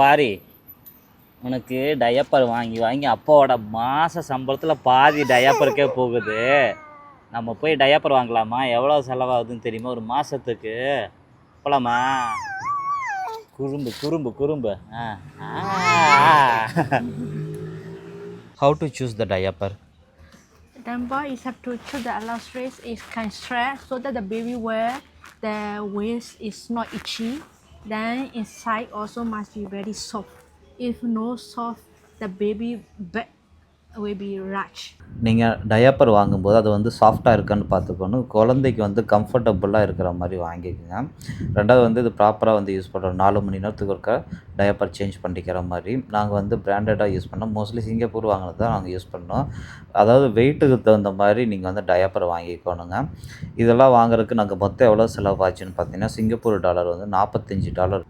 பாரி. உனக்கு டயப்பர் வாங்கி வாங்கி அப்பாவோட மாத சம்பளத்தில் பாதி டயப்பருக்கே போகுது. நம்ம போய் டயப்பர் வாங்கலாமா? எவ்வளோ செலவாகுதுன்னு தெரியுமா? ஒரு மாதத்துக்கு போகலாமா குறும்பு குறும்பு குறும்பு. How to choose the diaper Then is have to choose the illustrates is kind stretch so that the baby wear the waist is not itchy. Then inside also must be very soft. If no soft, the baby will be large. நீங்கள் diaper வாங்கும்போது அது வந்து சாஃப்டாக இருக்கான்னு பார்த்துக்கணும். குழந்தைக்கு வந்து கம்ஃபர்டபுளாக இருக்கிற மாதிரி வாங்கிக்கோங்க. ரெண்டாவது வந்து இது ப்ராப்பராக வந்து யூஸ் பண்ணுறோம் நாலு மணி நேரத்துக்கு ஒருக்கா டயப்பர் சேஞ்ச் பண்ணிக்கிற மாதிரி. நாங்கள் வந்து பிராண்டடாக யூஸ் பண்ணோம். மோஸ்ட்லி சிங்கப்பூர் வாங்கினது தான் நாங்கள் யூஸ் பண்ணோம். அதாவது வெயிட்டுக்கு தகுந்த மாதிரி நீங்கள் வந்து டயப்பர் வாங்கிக்கணுங்க. இதெல்லாம் வாங்குறதுக்கு நாங்கள் மொத்தம் எவ்வளோ செலவாச்சுன்னு பார்த்தீங்கன்னா சிங்கப்பூர் டாலர் வந்து நாற்பத்தஞ்சு டாலர்